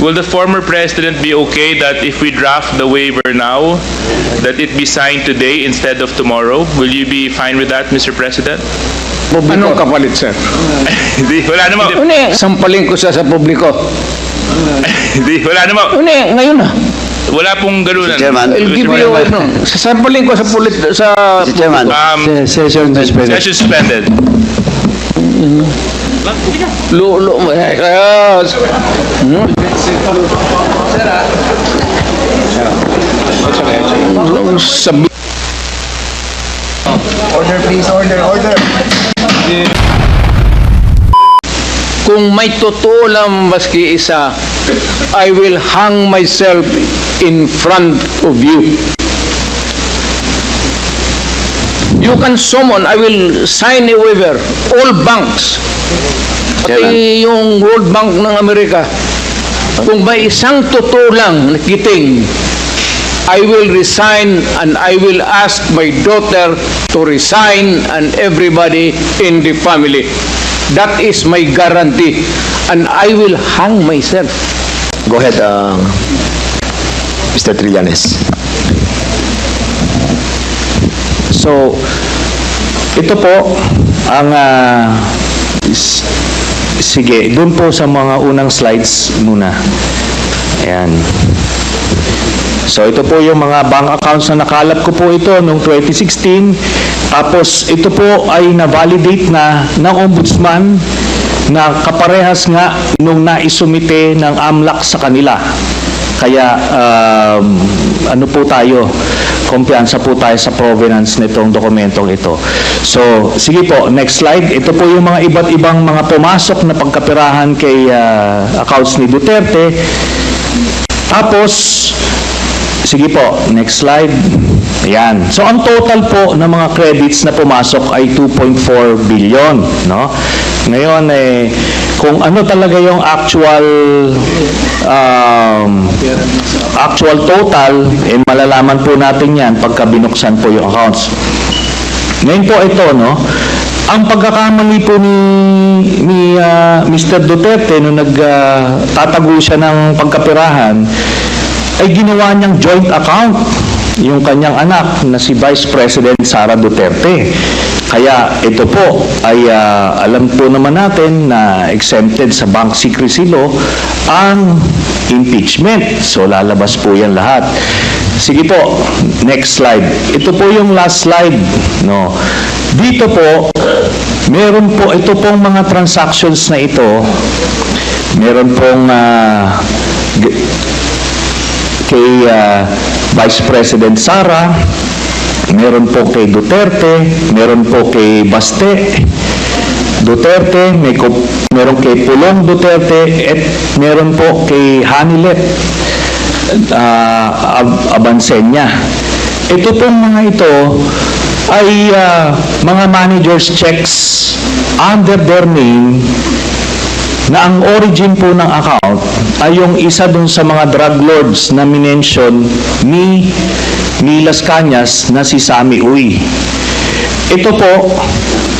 Will the former president be okay that if we draft the waiver now, that it be signed today instead of tomorrow? Will you be fine with that, Mr. President? Anong kapalit, sir? Hindi, wala naman. Uni, sampaling ko siya sa publiko. Hindi, wala naman. Uni, ngayon na. Wala pong ganunan. Mr. Chairman. I'll give you, ano, sasampaling ko sa pulit, sa... Mr. Chairman. Um, Session suspended. session suspended. Lo, lo, eh, kaya... Hmm? Sabi, Order please, order, order. kung may totoo lang maski isa, I will hang myself in front of you. You can summon, I will sign a waiver, all banks, pati yung World Bank ng Amerika. Kung may isang totoo lang nakiting, I will resign and I will ask my daughter to resign and everybody in the family. That is my guarantee. And I will hang myself. Go ahead, uh, Mr. Trillanes. So, ito po ang s- sige, doon po sa mga unang slides muna. Ayan. So ito po yung mga bank accounts na nakalap ko po ito noong 2016. Tapos ito po ay na-validate na ng ombudsman na kaparehas nga nung naisumite ng AMLAC sa kanila. Kaya um, ano po tayo, kumpiyansa po tayo sa provenance nitong dokumentong ito. So, sige po, next slide. Ito po yung mga iba't ibang mga pumasok na pagkapirahan kay ah, accounts ni Duterte. Tapos, sige po, next slide. Ayan. So, ang total po ng mga credits na pumasok ay 2.4 billion, no? Ngayon, eh, kung ano talaga yung actual um, actual total, eh, malalaman po natin yan pagka binuksan po yung accounts. Ngayon po ito, no? Ang pagkakamali po ni, ni ah, Mr. Duterte nung nagtatago siya ng pagkapirahan, ay ginawa niyang joint account yung kanyang anak na si Vice President Sara Duterte. Kaya ito po ay ah, alam po naman natin na exempted sa bank secrecy law ang impeachment. So lalabas po yan lahat. Sige po, next slide. Ito po yung last slide, no. Dito po, meron po ito pong mga transactions na ito. Meron pong g- kay ah, Vice President Sara, meron po kay Duterte, meron po kay Baste, Duterte, may ko, meron kay Pulong Duterte, at meron po kay Hanilet uh, Ab- Abansenya. Ito pong mga ito ay ah, mga managers checks under their name na ang origin po ng account ay yung isa dun sa mga drug lords na minention ni ni Las na si Sami Uy. Ito po,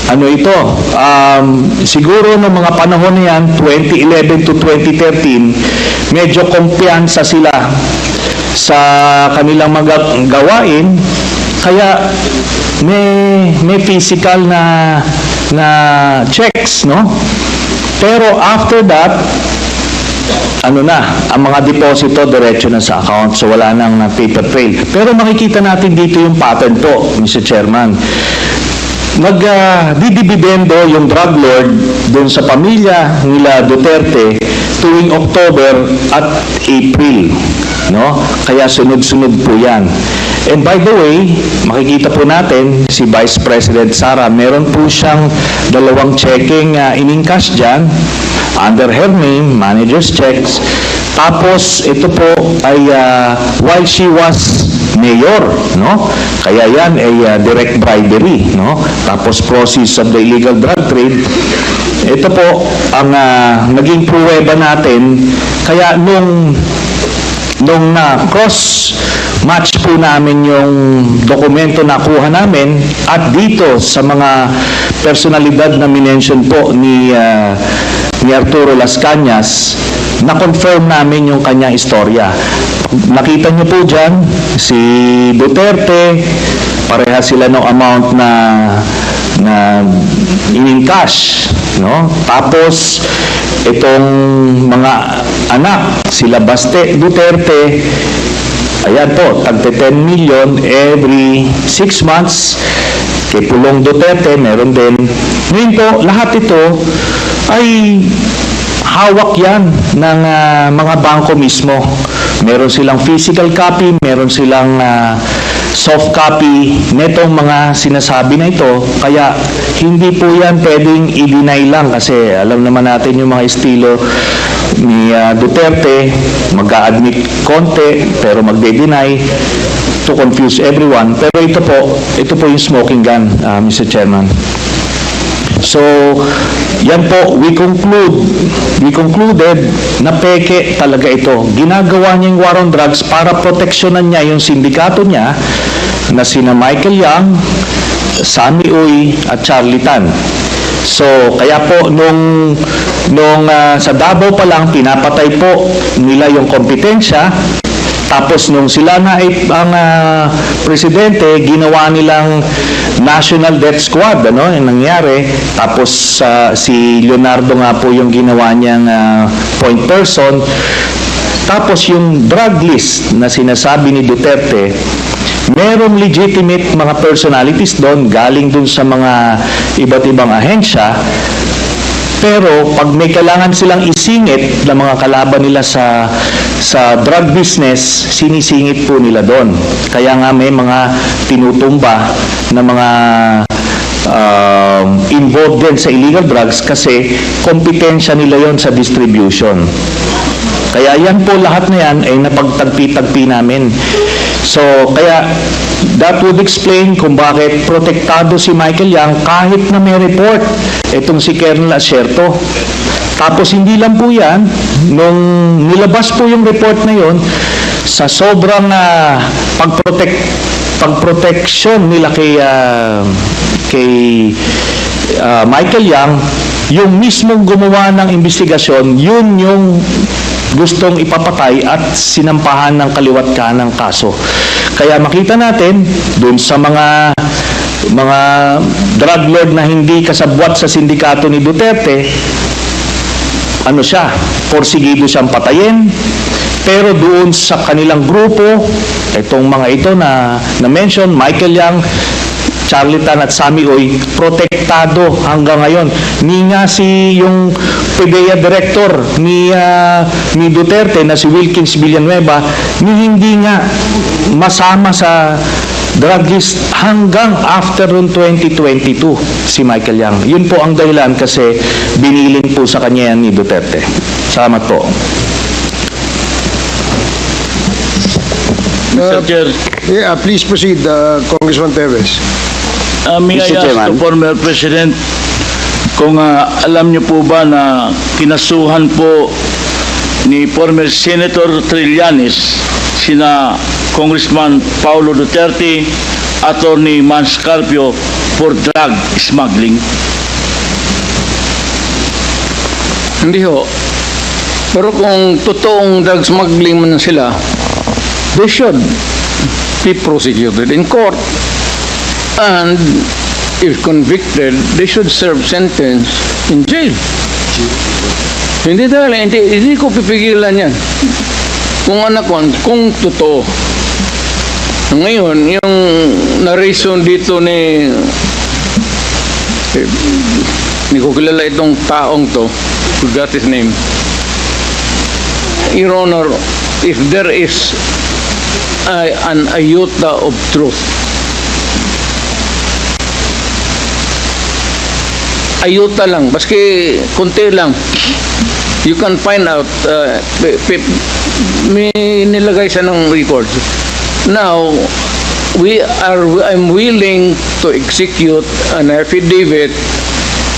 ano ito? Um, siguro ng mga panahon na yan, 2011 to 2013, medyo kumpiyansa sila sa kanilang mga kaya may, may physical na na checks, no? Pero after that, ano na, ang mga deposito diretso na sa account. So wala nang na paper trail. Pero makikita natin dito yung pattern po, Mr. Chairman. Nag uh, didibidendo yung drug lord doon sa pamilya nila Duterte tuwing October at April. No? Kaya sunod-sunod po yan. And by the way, makikita po natin si Vice President Sara, meron po siyang dalawang checking uh, in-encash dyan under her name, manager's checks. Tapos ito po ay uh, while she was mayor, no? Kaya yan ay uh, direct bribery, no? Tapos process of the illegal drug trade. Ito po ang uh, naging pruweba natin. Kaya nung nung na cross match po namin yung dokumento na kuha namin at dito sa mga personalidad na minention po ni ah, ni Arturo Las Cañas na-confirm namin yung kanyang istorya. Nakita niyo po dyan, si Duterte, pareha sila ng amount na na in cash, no? Tapos itong mga anak, sila Baste Duterte, ayan po, tagte 10 million every 6 months. Kay Pulong Duterte, meron din. Ngayon po, lahat ito ay hawak yan ng ah, mga bangko mismo. Meron silang physical copy, meron silang ah, soft copy netong mga sinasabi na ito. Kaya hindi po yan pwedeng i-deny lang kasi alam naman natin yung mga estilo ni ah, Duterte, mag-a-admit konti pero magde-deny to confuse everyone. Pero ito po, ito po yung smoking gun, ah, Mr. Chairman. So, yan po, we conclude, we concluded na peke talaga ito. Ginagawa niya yung war on drugs para proteksyonan niya yung sindikato niya na sina Michael Young, Sammy Uy at Charlie Tan. So, kaya po nung nung ah, sa Davao pa lang pinapatay po nila yung kompetensya tapos nung sila na ay ang ah, presidente, ginawa nilang National Death Squad, ano, yung nangyari. Tapos ah, si Leonardo nga po yung ginawa niyang ah, point person. Tapos yung drug list na sinasabi ni Duterte, merong legitimate mga personalities doon, galing doon sa mga iba't ibang ahensya, pero pag may kailangan silang isingit ng mga kalaban nila sa sa drug business, sinisingit po nila doon. Kaya nga may mga tinutumba na mga um, involved din sa illegal drugs kasi kompetensya nila yon sa distribution. Kaya yan po lahat na yan ay napagtagpi-tagpi namin. So, kaya that would explain kung bakit protektado si Michael Yang kahit na may report itong si Colonel Acerto. Tapos hindi lang po yan, nung nilabas po yung report na yon, sa sobrang uh, pagprotect pagproteksyon nila kay ah, kay ah, Michael Yang, yung mismong gumawa ng investigasyon, yun yung gustong ipapatay at sinampahan ng kaliwat kanang kaso. Kaya makita natin dun sa mga mga drug lord na hindi kasabwat sa sindikato ni Duterte, ano siya, porsigido siyang patayin, pero doon sa kanilang grupo, itong mga ito na na-mention, Michael Yang, Charlie Tan at Sammy Oy, protektado hanggang ngayon. Ni nga si yung PDEA director ni, ah, ni Duterte na si Wilkins Villanueva, ni hindi nga masama sa drug list hanggang after noong 2022 si Michael Yang. Yun po ang dahilan kasi binilin po sa kanya yan ni Duterte. Salamat po. Mr. Chair, Yeah, please proceed, uh, Congressman Teves. uh, may I Mr. ask Chairman. the former President kung uh, alam niyo po ba na kinasuhan po ni former Senator Trillanes sina Congressman Paulo Duterte, Attorney Manscarpio for drug smuggling? Hindi ho. Pero kung totoong drug smuggling man sila, they should be prosecuted in court. And if convicted, they should serve sentence in jail. Hindi dahil, hindi, hindi ko pipigilan yan. Kung anak ko, kung totoo. Ngayon, yung na-reason dito ni eh, hindi ko kilala itong taong to. Forgot his name. Your Honor, if there is a- an iota of truth, ayuta lang, baski konti lang, you can find out, uh, may nilagay siya ng records. Now, we are, I'm willing to execute an affidavit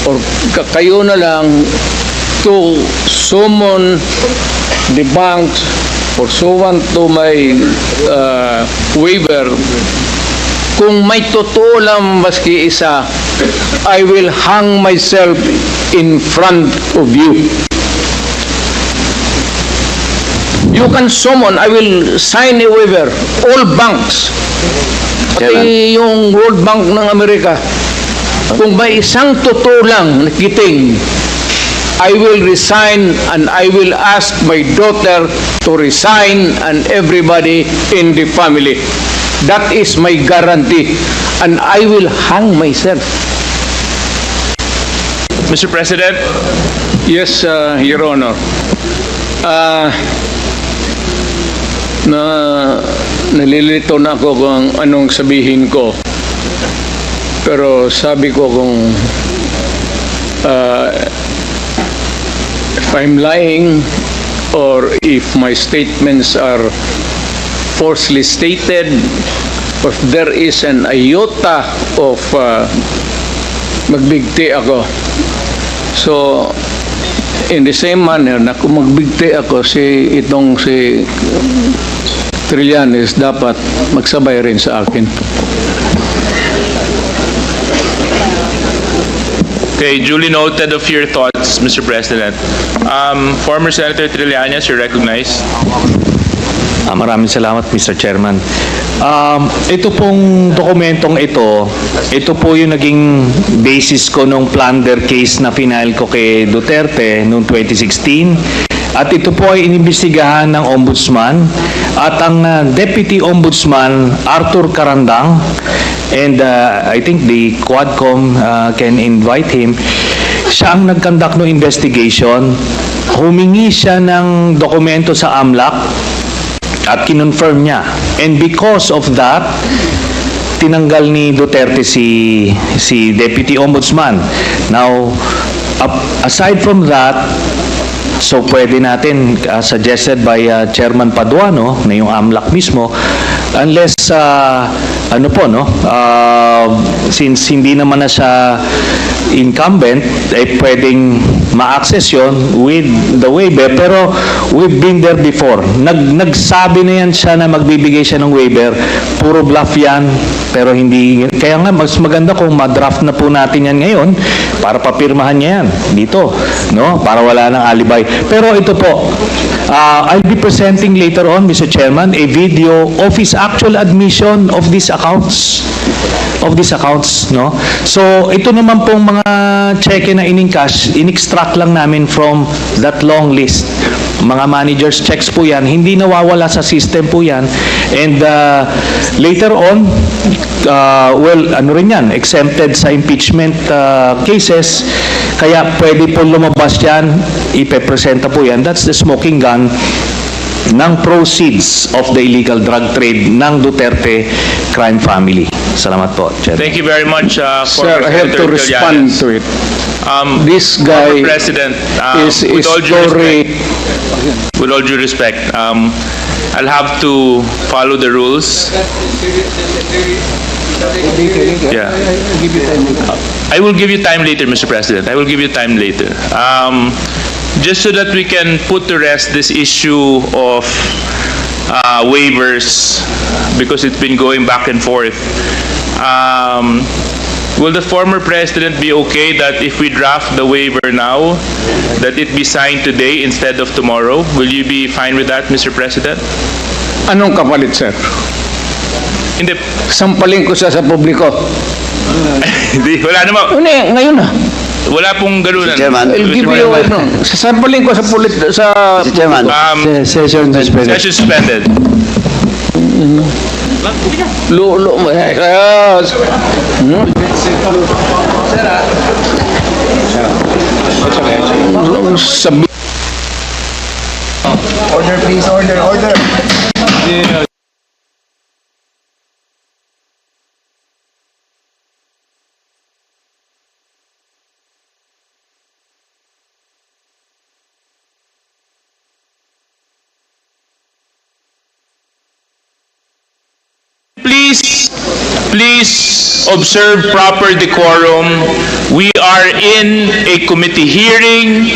or ka- kayo na lang to summon the banks summon to my uh, waiver kung may totoo lang maski isa, I will hang myself in front of you. You can summon, I will sign a waiver, all banks, pati yung World Bank ng Amerika, kung may isang totoo lang nakiting, I will resign and I will ask my daughter to resign and everybody in the family. That is my guarantee. And I will hang myself. Mr. President, Yes, uh, Your Honor. Ah, na nalilito na ako kung anong sabihin ko. Pero sabi ko kung ah, if I'm lying or if my statements are falsely stated, if there is an iota of ah, magbigti ako. So, in the same manner na kung magbigti ako si itong si Trillanes dapat magsabay rin sa akin. okay, duly noted of your thoughts, Mr. President. Um, former Senator Trillanes, you're recognized. Ah, maraming salamat, Mr. Chairman. Um, ito pong dokumentong ito, ito po yung naging basis ko nung plunder case na final ko kay Duterte noong 2016. At ito po ay inimbestigahan ng Ombudsman at ang uh, Deputy Ombudsman Arthur Carandang and uh, I think the Quadcom uh, can invite him. Siya ang nagkandak ng investigation. Humingi siya ng dokumento sa AMLAC at kinonfirm niya. And because of that, tinanggal ni Duterte si si Deputy Ombudsman. Now, aside from that, so pwede natin uh, suggested by uh, Chairman Paduano na yung AMLAC mismo unless uh, ano po no uh, since hindi naman na siya incumbent eh pwedeng ma-access yon with the waiver. Pero we've been there before. Nag, nagsabi na yan siya na magbibigay siya ng waiver. Puro bluff yan pero hindi kaya nga mas maganda kung ma-draft na po natin yan ngayon para papirmahan niya yan dito no? Para wala nang alibay. Pero ito po uh, I'll be presenting later on Mr. Chairman a video of his actual admission of these accounts of these accounts, no? So, ito naman pong mga cheque na in-cash, in-extract lang namin from that long list. Mga managers checks po yan, hindi nawawala sa system po yan. And uh, later on, uh, well, ano rin yan, exempted sa impeachment uh, cases, kaya pwede po lumabas yan, ipepresenta po yan. That's the smoking gun ng proceeds of the illegal drug trade ng Duterte crime family. Salamat po, Chair. Thank you very much, uh, Sir, I have to respond to it. Um, This guy President, um, is with is all due story respect, with all due respect, um, I'll have to follow the rules. Yeah. I will give you time later, Mr. President. I will give you time later. Um, just so that we can put to rest this issue of uh, waivers, because it's been going back and forth. Um, will the former president be okay that if we draft the waiver now, that it be signed today instead of tomorrow? Will you be fine with that, Mr. President? Anong kapalit, sir? Hindi, Sampalin ko siya sa publiko. hindi, wala naman, Ano ngayon na. Wala pong ganunan. Chairman. I'll give you, ano, sasampalin ko sa pulit, sa... Mr. Chairman. Um, Session suspended. session suspended. Lu, lu, eh, kaya... Hmm? Sabi, Order please, order, order. Please, please observe proper decorum. We are in a committee hearing.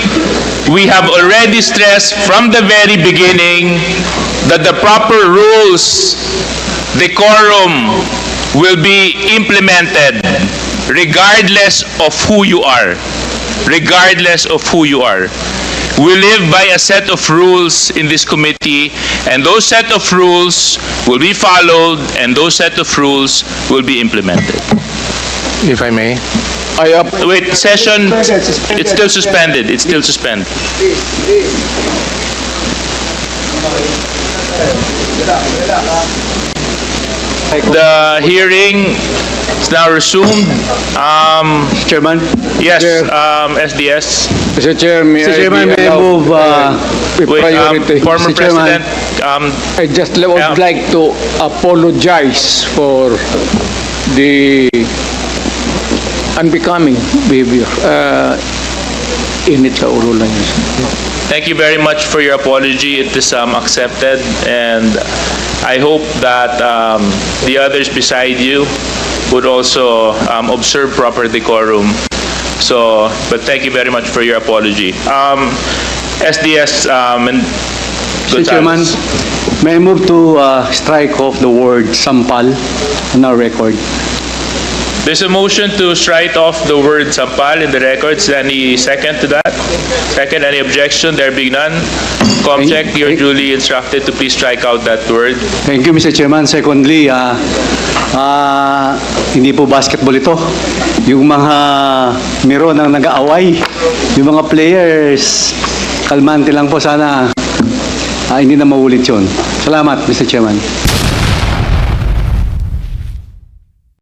We have already stressed from the very beginning that the proper rules, decorum will be implemented regardless of who you are. Regardless of who you are. We live by a set of rules in this committee, and those set of rules will be followed, and those set of rules will be implemented. If I may. I up, Wait, session, it's still suspended, it's still suspended. The hearing is now resumed. Um, Chairman? yes, um, SDS. Mr. Chair, may Mr. I Chairman, be may I allowed, move, uh, uh, with Wait, um, priority? former Mr. Chairman. President, um, I just would Yeah. like to apologize for the unbecoming behavior. Uh, init sa ulo lang yun. Thank you very much for your apology. It is um, accepted, and I hope that um, the others beside you would also um, observe proper decorum. So, but thank you very much for your apology. Um, SDS um, and Mr. Chairman, may I move to uh, strike off the word sampal on our record? There's a motion to strike off the word sampal in the records. Any second to that? Second, any objection? There being none. Comcheck, you're duly instructed to please strike out that word. Thank you, Mr. Chairman. Secondly, ah, ah, hindi po basketball ito. Yung mga miro nang nag-aaway, yung mga players, kalmante lang po sana. Ah, hindi na maulit yun. Salamat, Mr. Chairman.